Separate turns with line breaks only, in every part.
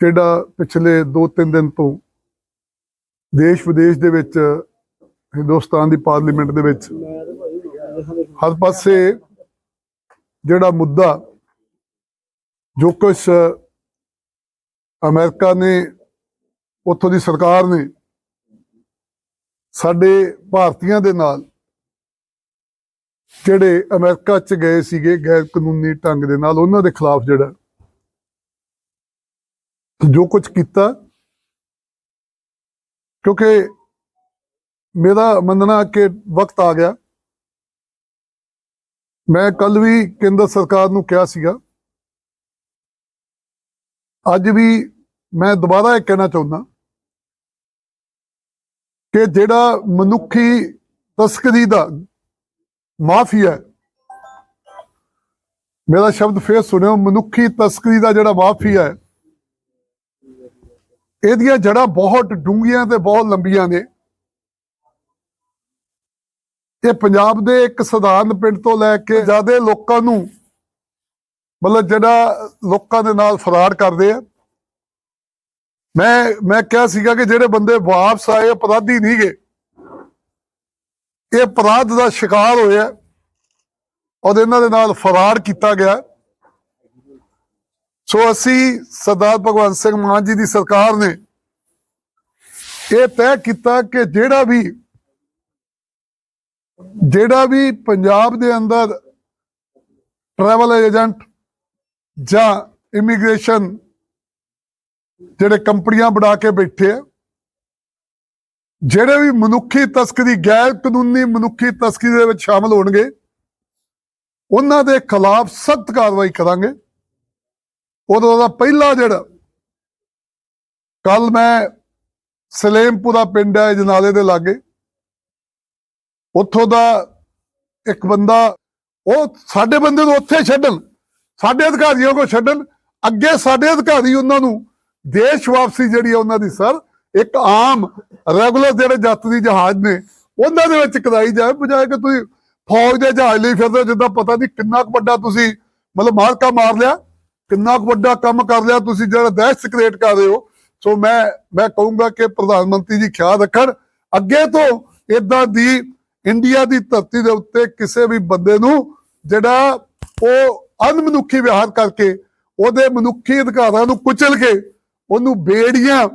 ਜਿਹੜਾ ਪਿਛਲੇ 2-3 ਦਿਨ ਤੋਂ ਦੇਸ਼ ਵਿਦੇਸ਼ ਦੇ ਵਿੱਚ, ਹਿੰਦੁਸਤਾਨ ਦੀ ਪਾਰਲੀਮੈਂਟ ਦੇ ਵਿੱਚ ਹਰ ਪਾਸੇ ਜਿਹੜਾ ਮੁੱਦਾ ਜੋ ਕੁਝ ਅਮਰੀਕਾ ਨੇ, ਉੱਥੋਂ ਦੀ ਸਰਕਾਰ ਨੇ ਸਾਡੇ ਭਾਰਤੀਆਂ ਦੇ ਨਾਲ ਜਿਹੜੇ ਅਮਰੀਕਾ ਚ ਗਏ ਸੀਗੇ ਗੈਰ ਕਾਨੂੰਨੀ ਢੰਗ ਦੇ ਨਾਲ, ਉਹਨਾਂ ਦੇ ਖਿਲਾਫ ਜਿਹੜਾ ਜੋ ਕੁਝ ਕੀਤਾ। ਕਿਉਂਕਿ ਮੇਰਾ ਮੰਨਣਾ ਕਿ ਵਕਤ ਆ ਗਿਆ। ਮੈਂ ਕੱਲ ਵੀ ਕੇਂਦਰ ਸਰਕਾਰ ਨੂੰ ਕਿਹਾ ਸੀਗਾ। ਅੱਜ ਵੀ ਮੈਂ ਦੁਬਾਰਾ ਇਹ ਕਹਿਣਾ ਚਾਹੁੰਦਾ ਕਿ ਜਿਹੜਾ ਮਨੁੱਖੀ ਤਸਕਰੀ ਦਾ ਮਾਫੀਆ ਹੈ, ਮੇਰਾ ਸ਼ਬਦ ਫੇਰ ਸੁਣਿਓ ਮਨੁੱਖੀ ਤਸਕਰੀ ਦਾ ਜਿਹੜਾ ਮਾਫੀਆ ਹੈ ਇਹਦੀਆਂ ਜੜ੍ਹਾਂ ਬਹੁਤ ਡੂੰਘੀਆਂ ਤੇ ਬਹੁਤ ਲੰਬੀਆਂ ਨੇ। ਇਹ ਪੰਜਾਬ ਦੇ ਇੱਕ ਸਧਾਰਨ ਪਿੰਡ ਤੋਂ ਲੈ ਕੇ ਜਿਆਦੇ ਲੋਕਾਂ ਨੂੰ ਮਤਲਬ ਜਿਹੜਾ ਲੋਕਾਂ ਦੇ ਨਾਲ ਫਰਾਡ ਕਰਦੇ ਆ। ਮੈਂ ਮੈਂ ਕਿਹਾ ਸੀਗਾ ਕਿ ਜਿਹੜੇ ਬੰਦੇ ਵਾਪਸ ਆਏ ਅਪਰਾਧੀ ਨਹੀਂ ਗਏ ਇਹ ਅਪਰਾਧ ਦਾ ਸ਼ਿਕਾਰ ਹੋਇਆ। ਔਰ ਇਹਨਾਂ ਦੇ ਨਾਲ ਫਰਾਡ ਕੀਤਾ ਗਿਆ। ਸੋ ਅਸੀਂ ਸਰਦਾਰ ਭਗਵੰਤ ਸਿੰਘ ਮਾਨ ਜੀ ਦੀ ਸਰਕਾਰ ਨੇ ਇਹ ਤੈਅ ਕੀਤਾ ਕਿ ਜਿਹੜਾ ਵੀ ਜਿਹੜਾ ਵੀ ਪੰਜਾਬ ਦੇ ਅੰਦਰ ਟਰੈਵਲ ਏਜੰਟ ਜਾਂ ਇਮੀਗ੍ਰੇਸ਼ਨ ਜਿਹੜੇ ਕੰਪਨੀਆਂ ਬਣਾ ਕੇ ਬੈਠੇ ਆ, ਜਿਹੜੇ ਵੀ ਮਨੁੱਖੀ ਤਸਕਰੀ, ਗੈਰ ਕਾਨੂੰਨੀ ਮਨੁੱਖੀ ਤਸਕਰੀ ਦੇ ਵਿੱਚ ਸ਼ਾਮਲ ਹੋਣਗੇ, ਉਹਨਾਂ ਦੇ ਖਿਲਾਫ ਸਖਤ ਕਾਰਵਾਈ ਕਰਾਂਗੇ। ਉਦੋਂ ਦਾ ਪਹਿਲਾ ਜਿਹੜਾ ਕੱਲ ਮੈਂ ਸਲੇਮਪੁਰਾ ਪਿੰਡ ਹੈ ਜਨਾਲੇ ਦੇ ਲਾਗੇ। ਉੱਥੋਂ ਦਾ ਇੱਕ ਬੰਦਾ ਉਹ ਸਾਡੇ ਬੰਦੇ ਨੂੰ ਉੱਥੇ ਛੱਡਣ ਸਾਡੇ ਅਧਿਕਾਰੀਆਂ ਕੋ ਛੱਡਣ ਅੱਗੇ ਸਾਡੇ ਅਧਿਕਾਰੀ ਉਹਨਾਂ ਨੂੰ ਦੇਸ਼ ਵਾਪਸੀ ਜਿਹੜੀ ਹੈ ਉਹਨਾਂ ਦੀ ਸਰ ਇੱਕ ਆਮ ਰੈਗੂਲਰ ਜਿਹੜੇ ਯਾਤਰੀ ਜਹਾਜ਼ ਨੇ ਉਹਨਾਂ ਦੇ ਵਿੱਚ ਕਰਾਈ ਜਾਏ ਬਜਾਏ ਕਿ ਤੁਸੀਂ ਫੌਜ ਦੇ ਜਹਾਜ਼ ਲਈ ਫਿਰਦੇ ਹੋ, ਜਿੱਦਾਂ ਪਤਾ ਨਹੀਂ ਕਿੰਨਾ ਕੁ ਵੱਡਾ ਤੁਸੀਂ ਮਤਲਬ ਮਾਰਕਾ ਮਾਰ ਲਿਆ। ਕਿੰਨਾ ਕੁ ਵੱਡਾ ਕੰਮ ਕਰ ਲਿਆ ਤੁਸੀਂ ਜਿਹੜਾ ਦਹਿਸ਼ਤ ਕ੍ਰੀਏਟ ਕਰ ਰਹੇ ਹੋ। ਸੋ ਮੈਂ ਮੈਂ ਕਹੂੰਗਾ ਕਿ ਪ੍ਰਧਾਨ ਮੰਤਰੀ ਜੀ ਖਿਆਲ ਰੱਖਣ। ਅੱਗੇ ਤੋਂ ਇਦਾਂ ਦੀ ਇੰਡੀਆ ਦੀ ਧਰਤੀ ਦੇ ਉੱਤੇ ਕਿਸੇ ਵੀ ਬੰਦੇ ਨੂੰ ਜਿਹੜਾ ਉਹ ਅਨਮਨੁੱਖੀ ਵਿਹਾਰ ਕਰਕੇ, ਉਹਦੇ ਮਨੁੱਖੀ ਅਧਿਕਾਰਾਂ ਨੂੰ ਕੁਚਲ ਕੇ, ਉਹਨੂੰ ਬੇੜੀਆਂ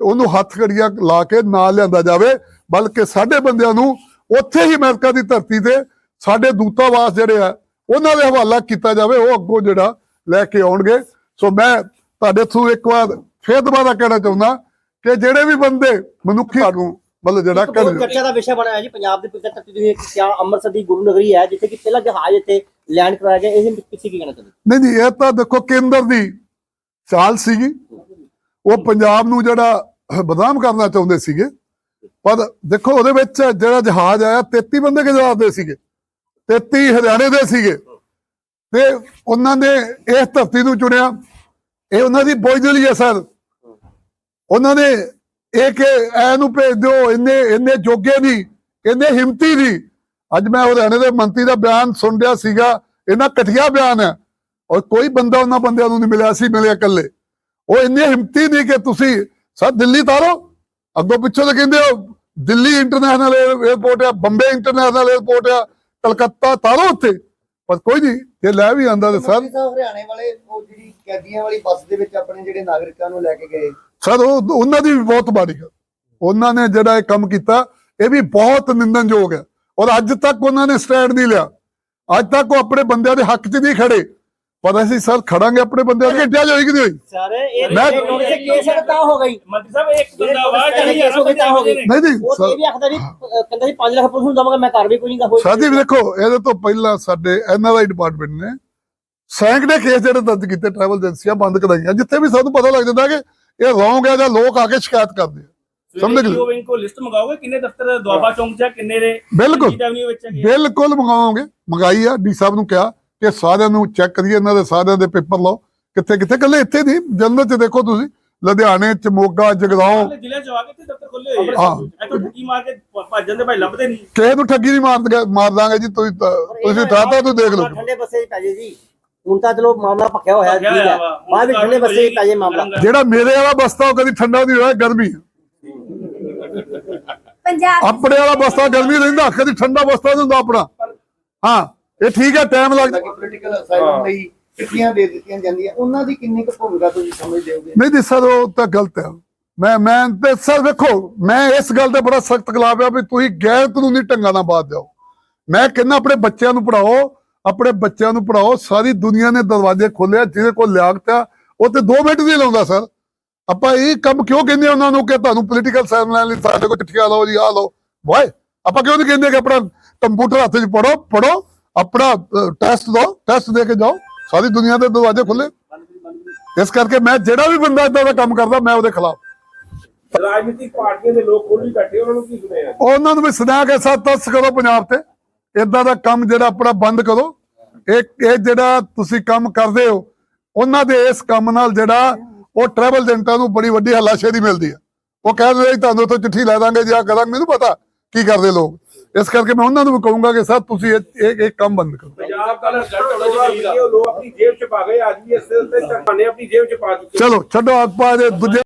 ਉਹਨੂੰ ਹੱਥ ਘੜੀਆਂ ਲਾ ਕੇ ਨਾ ਲਿਆਂਦਾ ਜਾਵੇ। ਬਲਕਿ ਸਾਡੇ ਬੰਦਿਆਂ ਨੂੰ ਉੱਥੇ ਹੀ ਅਮਰੀਕਾ ਦੀ ਧਰਤੀ ਤੇ ਸਾਡੇ ਦੂਤਾਵਾਸ ਜਿਹੜੇ ਆ, ਉਹਨਾਂ ਦੇ ਹਵਾਲਾ ਕੀਤਾ ਜਾਵੇ। ਉਹ ਅੱਗੋਂ ਜਿਹੜਾ ਲੈ ਕੇ ਆਉਣਗੇ। ਸੋ ਮੈਂ ਤੁਹਾਡੇ ਥਰੂ ਇੱਕ ਵਾਰ ਫੇਰ ਦੁਬਾਰਾ ਕਹਿਣਾ ਚਾਹੁੰਦਾ ਕਿ ਜਿਹੜੇ ਵੀ ਬੰਦੇ ਮਨੁੱਖੀ ਨੂੰ ਮਤਲਬ ਜਿਹੜਾ ਕਰ
ਚਰਚਾ ਦਾ ਵਿਸ਼ਾ ਬਣਿਆ ਜੀ ਪੰਜਾਬ ਦੀ ਪਵਿੱਤਰ ਧਰਤੀ ਦੀ ਕਿਆ ਅੰਮ੍ਰਿਤਸਰ ਦੀ ਗੁਰੂ ਨਗਰੀ ਹੈ ਜਿੱਥੇ ਕਿ ਪਹਿਲਾ ਜਹਾਜ਼ ਇੱਥੇ ਲੈਂਡ ਕਰਾਇਆ ਗਿਆ ਇਹ ਕਿਸੇ ਕੀ ਕਹਿਣਾ ਚਾਹੁੰਦੇ?
ਨਹੀਂ ਨਹੀਂ ਇਹ ਤਾਂ ਦੇਖੋ ਕੇਂਦਰ ਦੀ ਚਾਲ ਸੀਗੀ। ਉਹ ਪੰਜਾਬ ਨੂੰ ਜਿਹੜਾ ਬਦਨਾਮ ਕਰਨਾ ਚਾਹੁੰਦੇ ਸੀਗੇ। ਪਰ ਦੇਖੋ ਉਹਦੇ ਵਿੱਚ ਜਿਹੜਾ ਜਹਾਜ਼ ਆਇਆ 33 ਬੰਦੇ ਗੁਜਰਾਤ ਦੇ ਸੀਗੇ। 33 ਹਰਿਆਣੇ ਦੇ ਸੀਗੇ। ਤੇ ਉਹਨਾਂ ਨੇ ਇਸ ਧਰਤੀ ਨੂੰ ਚੁਣਿਆ। ਇਹ ਉਹਨਾਂ ਦੀ ਬੋਝਦਲੀ ਹੈ ਸਰ। ਉਹਨਾਂ ਨੇ ਇਹ ਕਿ ਐ ਨੂੰ ਭੇਜ ਦਿਓ, ਇੰਨੇ ਇੰਨੇ ਜੋਗੇ ਨਹੀਂ ਇੰਨੇ ਹਿੰਮਤੀ ਨਹੀਂ ਅੱਜ ਮੈਂ ਹਰਿਆਣੇ ਦੇ ਮੰਤਰੀ ਦਾ ਬਿਆਨ ਸੁਣ ਰਿਹਾ ਸੀਗਾ। ਇਹਨਾਂ ਘਟੀਆ ਬਿਆਨ ਹੈ। ਔਰ ਕੋਈ ਬੰਦਾ ਉਹਨਾਂ ਬੰਦਿਆਂ ਨੂੰ ਨਹੀਂ ਮਿਲਿਆ ਸੀ ਮਿਲਿਆ ਇਕੱਲੇ। ਉਹ ਇੰਨੇ ਹਿੰਮਤੀ ਨਹੀਂ ਕਿ ਤੁਸੀਂ ਸਰ ਦਿੱਲੀ ਤਾਰੋ। ਅੱਗੋਂ ਪਿੱਛੋਂ ਤਾਂ ਕਹਿੰਦੇ ਹੋ, ਦਿੱਲੀ ਇੰਟਰਨੈਸ਼ਨਲ 에ਅਰਪੋਰਟ ਆ, ਬੰਬੇ ਇੰਟਰਨੈਸ਼ਨਲ 에ਅਰਪੋਰਟ ਆ, ਕਲਕੱਤਾ ਤਾਰੋ ਉੱਥੇ। ਪਰ ਕੋਈ ਨਹੀਂ ਜੇ ਲੈ ਵੀ ਆਂਦਾ ਤੇ ਸਰ।
ਸਾਹਿਬ ਹਰਿਆਣੇ ਵਾਲੇ ਉਹ ਜਿਹੜੀ ਕੈਦੀਆਂ ਵਾਲੀ ਬੱਸ ਦੇ ਵਿੱਚ ਆਪਣੇ ਜਿਹੜੇ ਨਾਗਰਿਕਾਂ ਨੂੰ ਲੈ ਕੇ ਗਏ।
ਸਰ ਉਹ ਉਹਨਾਂ ਦੀ ਵੀ ਬਹੁਤ ਮਾੜੀ ਹੈ ਉਹਨਾਂ ਨੇ ਜਿਹੜਾ ਇਹ ਕੰਮ ਕੀਤਾ ਇਹ ਵੀ ਬਹੁਤ ਨਿੰਦਨਯੋਗ ਹੈ। ਔਰ ਅੱਜ ਤੱਕ ਉਹਨਾਂ ਨੇ ਸਟੈਂਡ ਨਹੀਂ ਲਿਆ। ਅੱਜ ਤੱਕ ਉਹ ਆਪਣੇ ਬੰਦਿਆਂ ਦੇ ਹੱਕ 'ਚ ਨਹੀਂ ਖੜੇ। ਪਰ ਅਸੀਂ ਸਰ ਖੜਾਂਗੇ ਆਪਣੇ ਬੰਦਿਆਂ ਦੇ ਢਿਆ ਹੋਈ ਕਿ ਨਹੀਂ ਹੋਈ?
ਸਰ ਇਹ
ਮੈਂ-
ਨੋਟਿਸ ਕੇਸ ਤਾਂ ਹੋ ਗਈ।
ਮੰਤਰੀ ਸਾਹਿਬ ਇੱਕ ਬੰਦਾ ਵਾ
ਪੁਲਿਸ ਵਾਲੇ ਕੇਸ ਹੋ ਤਾਂ ਹੋ ਗਏ।
ਨਹੀਂ ਨਹੀਂ
ਉਹ
ਸਰ
ਇਹ ਵੀ ਆਖਦਾ ਵੀ ਅਹ ਕਹਿੰਦਾ ਸੀ 5 ਲੱਖ ਪੁਲਿਸ ਨੂੰ ਦਵਾਂਗਾ ਮੈਂ ਕਾਰਵਾਈ ਕੋਈ ਨਹੀਂ ਹੋਈ
ਸਾਡੀ ਦੇਖੋ ਇਹਦੇ ਤੋਂ ਪਹਿਲਾਂ ਸਾਡੇ ਐਨਆਰਆਈ ਡਿਪਾਰਟਮੈਂਟ ਨੇ ਸੈਂਕੜੇ ਕੇਸ ਜਿਹੜੇ ਦਰਜ ਕੀਤੇ ਟਰੈਵਲ ਏਜੰਸੀਆਂ ਬੰਦ ਕਰਾਈਆਂ ਜਿੱਥੇ ਵੀ ਸਾਨੂੰ ਪਤਾ ਲੱਗ ਜਾਂਦਾ ਕਿ ਇਹ ਰੌਂਗ ਹੈ ਜਾਂ ਲੋਕ ਆ ਕੇ ਸ਼ਿਕਾਇਤ ਕਰਦੇ ਆ। ਸਮਝ ਗਏ।
ਸਮਝ ਕੋ ਲਿਸਟ ਮੰਗਾਓਗੇ? ਕਿੰਨੇ ਦਫ਼ਤਰ ਦੁਆਬਾ ਚੌਂਕ 'ਚ ਆ, ਕਿੰਨੇ ਦੇ?
ਬਿਲਕੁਲ।
ਰਣਜੀਤ ਐਵਨਿਊ ਵਿੱਚ ਹੈਗੇ ਆ?
ਬਿਲਕੁਲ ਮੰਗਾਵਾਂਗੇ ਮੰਗਾਈ ਆ ਡੀ ਸਾਹਿਬ ਨੂੰ ਕਿਹਾ ਕਿ ਸਾਰਿਆਂ ਨੂੰ ਚੈੱਕ ਕਰੀਏ ਇਹਨਾਂ ਦੇ ਸਾਰਿਆਂ ਦੇ ਪੇਪਰ ਲਓ। ਕਿੱਥੇ ਕਿੱਥੇ? ਕੱਲੇ ਇੱਥੇ ਨਹੀਂ ਜਲੰਧਰ ਚ ਦੇਖੋ ਤੁਸੀਂ। ਲੁਧਿਆਣੇ ਚ ਮੋਗਾ ਜਗਰਾਉਂ।
ਸਾਰੇ ਜ਼ਿਲ੍ਹਿਆਂ 'ਚ ਆ ਕੇ ਤੇ ਦਫ਼ਤਰ ਖੁੱਲੇ ਹੋਏ
ਹਾਂ।
ਆ ਇੱਥੋਂ ਠੱਗੀ ਮਾਰ ਕੇ ਭ- ਭੱਜ ਜਾਂਦੇ ਭਾਈ ਲੱਭਦੇ ਨਹੀਂ।
ਕਿਸੇ ਨੂੰ ਠੱਗੀ ਨਹੀਂ ਮਾਰ ਮਾਰ ਦਾਂਗੇ ਜੀ ਤੁਸੀਂ ਤਾਂ- ਤੁਸੀਂ ਠਾਤਾ ਤੂੰ ਦੇਖ ਲਓ।
ਠੰਡੇ ਬੱਸੇ ਚ ਪੈ ਜੇ ਜੀ। ਹੁਣ ਤਾਂ ਚਲੋ ਮਾਮਲਾ ਪੱਕਿਆ ਹੋਇਆ
ਪੱਕਿਆ
ਠੀਕ
ਹੋਇਆ
ਹੈ
ਵਾ। ਹੁਣ
ਬਾਅਦ ਵਿੱਚ ਠੰਡੇ ਬਸੇ ਤਾਜੇ ਮਾਮਲਾ।
ਜਿਹੜਾ ਮੇਰੇ ਵਾਲਾ ਬਸਤਾ ਉਹ ਕਦੀ ਠੰਡਾ ਨਹੀਂ ਹੋਇਆ ਗਰਮੀ।
ਪੰਜਾਬ
ਆਪਣੇ ਵਾਲਾ ਬਸਤਾ ਗਰਮੀ ਰਹਿੰਦਾ ਕਦੀ ਠੰਡਾ ਬਸਤਾ ਨਹੀਂ ਹੁੰਦਾ ਆਪਣਾ। ਹਾਂ। ਇਹ ਠੀਕ ਹੈ ਟਾਈਮ ਲੱਗਦਾ
ਕਿ ਪੋਲੀਟੀਕਲ ਅਸਾਈਲਮ ਲਈ ਚਿੱਠੀਆਂ ਦੇ ਦਿੱਤੀਆਂ ਜਾਂਦੀਆਂ। ਉਹਨਾਂ ਦੀ ਕਿੰਨੀ ਕੁ ਭੂਮਿਕਾ ਤੁਸੀਂ ਸਮਝਦੇ ਹੋਗੇ
ਨਹੀਂ ਜੀ ਸਰ ਉਹ ਤਾਂ ਗਲਤ ਹੈ। ਮੈਂ ਮੈਂ ਤੇ ਸਰ ਵੇਖੋ ਮੈਂ ਇਸ ਗੱਲ ਤੇ ਬੜਾ ਸਖਤ ਖਿਲਾਫ ਆ ਵੀ ਤੁਸੀਂ ਗੈਰ ਕਾਨੂੰਨੀ ਢੰਗਾਂ ਨਾਲ ਬਾਤ ਦਿਓ। ਮੈਂ ਕਹਿੰਦਾ ਆਪਣੇ ਬੱਚਿਆਂ ਨੂੰ ਪੜਾਓ ਆਪਣੇ ਬੱਚਿਆਂ ਨੂੰ ਪੜਾਓ ਸਾਰੀ ਦੁਨੀਆ ਨੇ ਦਰਵਾਜ਼ੇ ਖੋਲਿਆ ਜਿਹਦੇ ਕੋਲ ਲਿਆਕਤ ਆ ਉਹ ਤੇ 2 ਮਿੰਟ ਨਹੀਂ ਲਾਉਂਦਾ ਸਰ। ਆਪਾਂ ਇਹ ਕੰਮ ਕਿਉਂ ਕਹਿੰਦੇ ਉਹਨਾਂ ਨੂੰ ਕਿ ਤੁਹਾਨੂੰ ਪੋਲੀਟੀਕਲ ਸਾਇੰਸ ਲੈਣ ਲਈ ਸਾਡੇ ਕੋਲ ਚਿੱਠੀਆਂ ਲਓ ਜੀ ਆ ਲਓ। ਵਾਏ ਆਪਾਂ ਕਿਉਂ ਨਹੀਂ ਕਹਿੰਦੇ ਕਿ ਆਪਣਾ ਕੰਪਿਊਟਰ ਹੱਥ 'ਚ ਪੜੋ ਪੜੋ ਆਪਣਾ ਟੈਸਟ ਦਿਓ ਟੈਸਟ ਦੇ ਕੇ ਜਾਓ ਸਾਰੀ ਦੁਨੀਆ ਦੇ ਦਰਵਾਜ਼ੇ ਖੁੱਲੇ ਇਸ ਕਰਕੇ ਮੈਂ ਜਿਹੜਾ ਵੀ ਬੰਦਾ ਇਦਾਂ ਦਾ ਕੰਮ ਕਰਦਾ ਮੈਂ ਉਹਦੇ ਖਿਲਾਫ।
ਰਾਜਨੀਤਿਕ ਪਾਰਟੀਆਂ ਦੇ ਲੋਕ ਕੋਲ ਵੀ ਬੈਠੇ ਉਹਨਾਂ ਨੂੰ ਕੀ ਸੁਣਿਆ?
ਉਹਨਾਂ ਨੂੰ ਵੀ ਸੁਣਾ ਕੇ ਸਾਥ ਤਸ ਕਰੋ ਪੰਜਾਬ ਤੇ। ਇਦਾਂ ਦਾ ਕੰਮ ਜਿਹੜਾ ਆਪਣਾ ਬੰਦ ਕਰੋ। ਇਹ ਇਹ ਜਿਹੜਾ ਤੁਸੀਂ ਕੰਮ ਕਰਦੇ ਹੋ ਉਹਨਾਂ ਦੇ ਇਸ ਕੰਮ ਨਾਲ ਜਿਹੜਾ ਉਹ ਟਰੈਵਲ ਏਜੰਟਾਂ ਨੂੰ ਬੜੀ ਵੱਡੀ ਹੱਲਾਸ਼ੇਰੀ ਮਿਲਦੀ ਹੈ। ਉਹ ਕਹਿੰਦੇ ਤੁਹਾਨੂੰ ਉੱਥੋਂ ਚਿੱਠੀ ਲੈ ਦਾਂਗੇ ਜਾਂ ਕਰਾਂਗੇ ਮੈਨੂੰ ਪਤਾ ਕੀ ਕਰਦੇ ਲੋਕ। ਇਸ ਕਰਕੇ ਮੈਂ ਉਹਨਾਂ ਨੂੰ ਵੀ ਕਹੂੰਗਾ ਕਿ ਸਰ ਤੁਸੀਂ ਇਹ ਇਹ ਇਹ ਕੰਮ ਬੰਦ ਕਰੋ।
ਪੰਜਾਬ ਦਾ ਰਿਜ਼ਲਟ ਹੋਣਾ ਚਾਹੀਦਾ। ਉਹ ਲੋਕ ਆਪਣੀ ਜੇਬ ਚ ਪਾ ਗਏ ਵੀ ਇਸ ਤੇ ਚੱਕਾਨੇ ਆਪਣੀ ਜੇਬ ਚ ਪਾ ਚੁੱਕੇ
ਚਲੋ ਛੱਡੋ ਆਪਾਂ ਦੇ ਦੂਜੇ